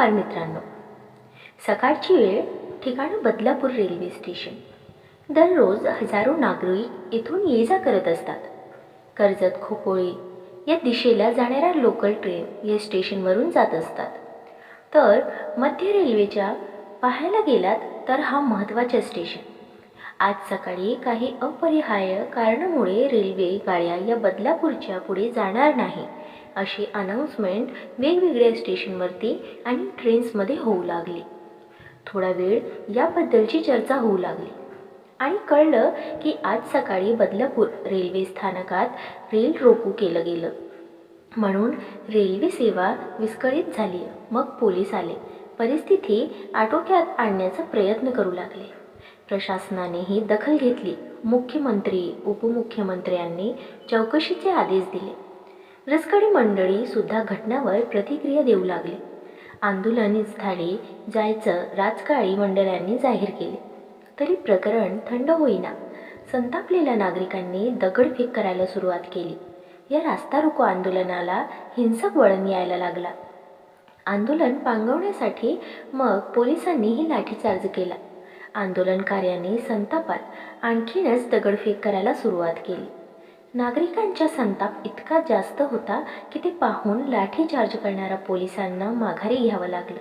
नमस्कार मित्रांनो. सकाळची वेळ ठिकाण बदलापूर रेल्वे स्टेशन. दररोज हजारो नागरिक इथून ये जा करत असतात. कर्जत खोपोळी या दिशेला जाणाऱ्या लोकल ट्रेन या स्टेशनवरून जात असतात. तर मध्य रेल्वेच्या पाहायला गेलात तर हा महत्त्वाचे स्टेशन आज सकाळी काही अपरिहार्य कारणामुळे रेल्वे गाड्या या बदलापूरच्या पुढे जाणार नाही. अशी अनाऊन्समेंट वेगवेगळ्या स्टेशनवरती आणि ट्रेन्समध्ये होऊ लागली. थोडा वेळ याबद्दलची चर्चा होऊ लागली. आणि कळलं की आज सकाळी बदलापूर रेल्वे स्थानकात रेल रोकू केलं गेलं. म्हणून रेल्वे सेवा विस्कळीत झाली. मग पोलीस आले. परिस्थिती आटोक्यात आणण्याचा प्रयत्न करू लागले. प्रशासनानेही दखल घेतली. मुख्यमंत्री उपमुख्यमंत्र्यांनी चौकशीचे आदेश दिले. रसकडी मंडळी सुद्धा घटनावर प्रतिक्रिया देऊ लागले. आंदोलन स्थळी जायचं राजकाळी मंडळांनी जाहीर केले. तरी प्रकरण थंड होईना. संतापलेल्या नागरिकांनी दगडफेक करायला सुरुवात केली. या रास्ता रोको आंदोलनाला हिंसक वळण यायला लागला. आंदोलन पांगवण्यासाठी मग पोलिसांनीही लाठीचार्ज केला. आंदोलनकार्यांनी संतापात आणखीनच दगडफेक करायला सुरुवात केली. नागरिकांचा संताप इतका जास्त होता की ते पाहून लाठीचार्ज करणाऱ्या पोलिसांना माघारी घ्यावं लागलं.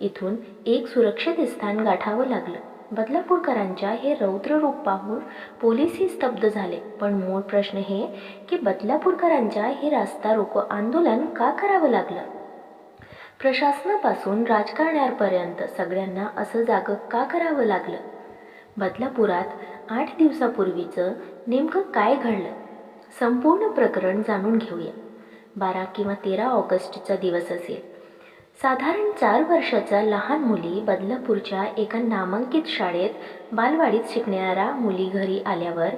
इथून एक सुरक्षित स्थान गाठावं लागलं. बदलापूरकरांच्या हे रौद्र रूप पाहून पोलीसही स्तब्ध झाले. पण मूळ प्रश्न हे की बदलापूरकरांच्या हे रास्ता रोको आंदोलन का करावं लागलं? प्रशासनापासून राजकारण्यापर्यंत सगळ्यांना असं जागं का करावं लागलं? बदलापुरात आठ दिवसापूर्वीचं नेमकं काय घडलं? संपूर्ण प्रकरण जाणून घेऊया. बारा किंवा तेरा ऑगस्टचा दिवस असेल. साधारण चार वर्षाच्या लहान मुली बदलापूरच्या एका नामांकित शाळेत बालवाडीत शिकणाऱ्या मुली घरी आल्यावर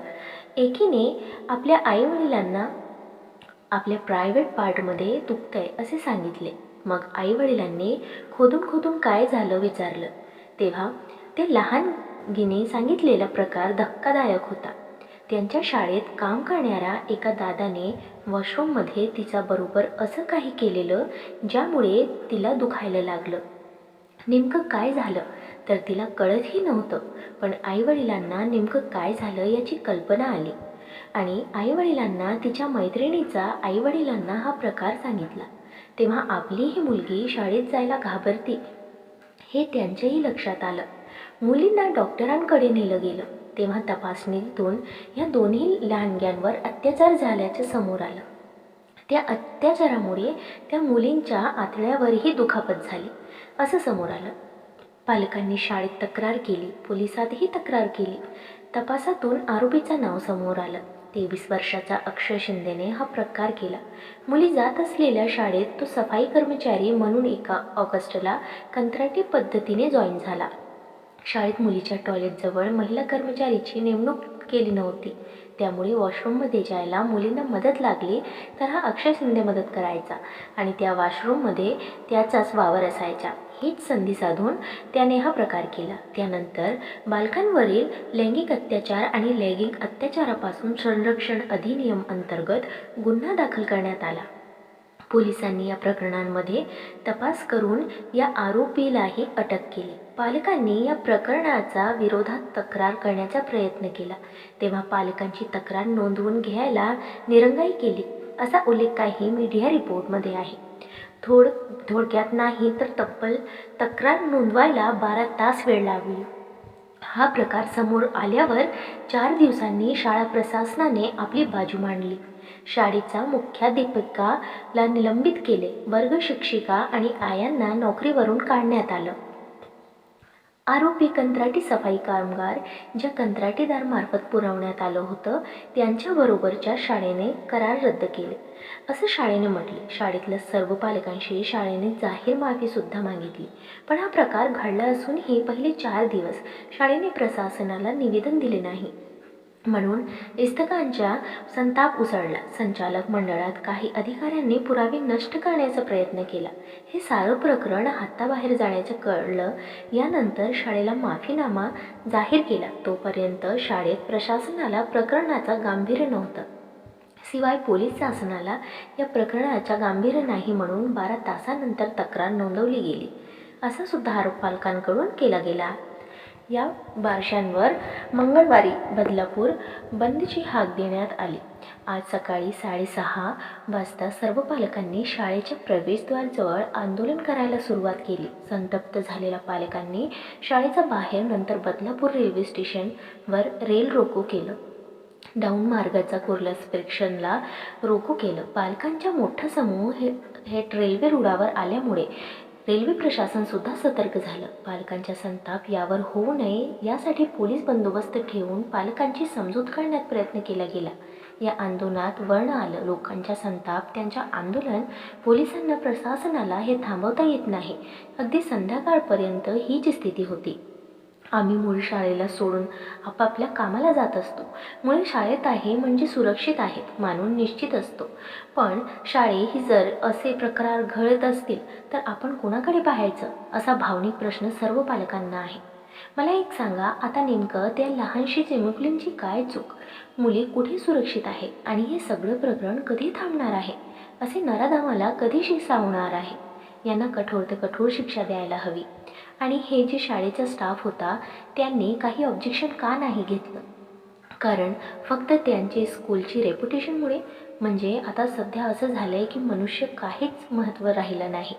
एकीने आपल्या आईवडिलांना आपल्या प्रायव्हेट पार्टमध्ये दुखतंय असे सांगितले. मग आईवडिलांनी खोदून खोदून काय झालं विचारलं. तेव्हा ते लहानगीने सांगितलेला प्रकार धक्कादायक होता. त्यांच्या शाळेत काम करणाऱ्या एका दादाने वॉशरूममध्ये तिचा बरोबर असं काही केलेलं ज्यामुळे तिला दुखायला लागलं. नेमकं काय झालं तर तिला कळतही नव्हतं पण आईवडिलांना नेमकं काय झालं याची कल्पना आली. आणि आईवडिलांना तिच्या मैत्रिणीचा आईवडिलांना हा प्रकार सांगितला. तेव्हा आपली ही मुलगी शाळेत जायला घाबरती हे त्यांच्याही लक्षात आलं. मुलींना डॉक्टरांकडे नेलं गेलं. तेव्हा तपासणीतून या दोन्ही लहानग्यांवर अत्याचार झाल्याचं समोर आलं. त्या अत्याचारामुळे त्या मुलींच्या आतड्यावरही दुखापत झाली असं समोर आलं. पालकांनी शाळेत तक्रार केली पोलिसातही तक्रार केली. तपासातून आरोपीचं नाव समोर आलं. तेवीस वर्षाचा अक्षय शिंदेने हा प्रकार केला. मुली जात असलेल्या शाळेत तो सफाई कर्मचारी म्हणून एका ऑगस्टला कंत्राटी पद्धतीने जॉईन झाला. शाळेत मुलीच्या टॉयलेटजवळ महिला कर्मचारीची नेमणूक केली नव्हती. त्यामुळे वॉशरूममध्ये जायला मुलींना मदत लागली तर हा अक्षय शिंदे मदत करायचा आणि त्या वॉशरूममध्ये त्याचाच वावर असायचा. हीच संधी साधून त्याने हा प्रकार केला. त्यानंतर बालकांवरील लैंगिक अत्याचार आणि लैंगिक अत्याचारापासून संरक्षण अधिनियम अंतर्गत गुन्हा दाखल करण्यात आला. पोलिसांनी या प्रकरणांमध्ये तपास करून या आरोपीलाही अटक केली पालकांनी या प्रकरणाचा विरोधात तक्रार करण्याचा प्रयत्न केला तेव्हा पालकांची तक्रार नोंदवून घ्यायला निरंगाई केली असा उल्लेख काही मीडिया रिपोर्टमध्ये आहे थोड थोडक्यात नाही तर तब्बल तक्रार नोंदवायला बारा तास वेळ लागली हा प्रकार समोर आल्यावर चार दिवसांनी शाळा प्रशासनाने आपली बाजू मांडली. शाळेचा मुख्याध्यापिकाला निलंबित केले. वर्ग शिक्षिका आणि आयांना नोकरीवरून काढण्यात आलं. आरोपी कंत्राटी सफाई कामगार ज्या कंत्राटीदारमार्फत पुरवण्यात आलं होतं त्यांच्याबरोबरच्या शाळेने करार रद्द केले. असं शाळेने म्हटले. शाळेतल्या सर्व पालकांशी शाळेने जाहीर माफीसुद्धा मागितली. पण हा प्रकार घडला असूनही पहिले चार दिवस शाळेने प्रशासनाला निवेदन दिले नाही. म्हणून इस्तकांच्या संताप उसळला. संचालक मंडळात काही अधिकाऱ्यांनी पुरावे नष्ट करण्याचा प्रयत्न केला. हे सारं प्रकरण हाताबाहेर जाण्याचं कळलं. यानंतर शाळेला माफीनामा जाहीर केला. तोपर्यंत शाळेत प्रशासनाला प्रकरणाचा गांभीर्य नव्हतं. शिवाय पोलीस शासनाला या प्रकरणाच्या गांभीर्य नाही म्हणून बारा तासानंतर तक्रार नोंदवली गेली. असा सुद्धा आरोप पालकांकडून केला गेला. या बारशांवर मंगळवारी बदलापूर बंदची हाक देण्यात आली. आज सकाळी साडेसहा वाजता सर्व पालकांनी शाळेच्या प्रवेशद्वारजवळ आंदोलन करायला सुरुवात केली. संतप्त झालेल्या पालकांनी शाळेच्या बाहेर नंतर बदलापूर रेल्वे स्टेशनवर रेल रोको केलं. डाऊन मार्गाचा कुर्ला स्टेशनला रोको केलं. पालकांच्या मोठा समूह हे हे रेल्वे रुळावर आल्यामुळे रेल्वे प्रशासनसुद्धा सतर्क झालं. पालकांच्या संताप यावर होऊ नये यासाठी पोलीस बंदोबस्त ठेवून पालकांची समजूत काढण्यात प्रयत्न केला गेला. या आंदोलनात वर्ण आलं. लोकांच्या संताप त्यांच्या आंदोलन पोलिसांना प्रशासनाला हे थांबवता येत नाही. अगदी संध्याकाळपर्यंत हीच स्थिती होती. आम्ही मूळ शाळेला सोडून आपापल्या कामाला जात असतो. मुळे शाळेत आहे म्हणजे सुरक्षित आहेत मानून निश्चित असतो. पण शाळे ही जर असे प्रकार घडत असतील तर आपण कोणाकडे पाहायचं? असा भावनिक प्रश्न सर्व पालकांना आहे. मला एक सांगा आता नेमकं त्या लहानशी चिमुकलींची काय चूक? मुली कुठे सुरक्षित आहे आणि हे सगळं प्रकरण कधी थांबणार आहे? असे नराधामाला कधी शिसावणार आहे? यांना कठोर ते कठोर शिक्षा द्यायला हवी. आणि हे जे शाळेचा स्टाफ होता त्यांनी काही ऑब्जेक्शन का नाही घेतलं? कारण फक्त त्यांची स्कूलची रेप्युटेशनमुळे म्हणजे आता सध्या असं झालं आहे की मनुष्य काहीच महत्त्व राहिलं नाही.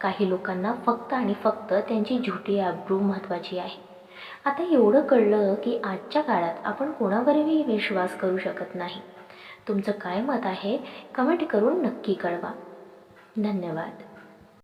काही लोकांना फक्त आणि फक्त त्यांची झुटी आब्रू महत्त्वाची आहे. आता एवढं कळलं की आजच्या काळात आपण कोणावरही विश्वास करू शकत नाही. तुमचं काय मत आहे? कमेंट करून नक्की कळवा. धन्यवाद.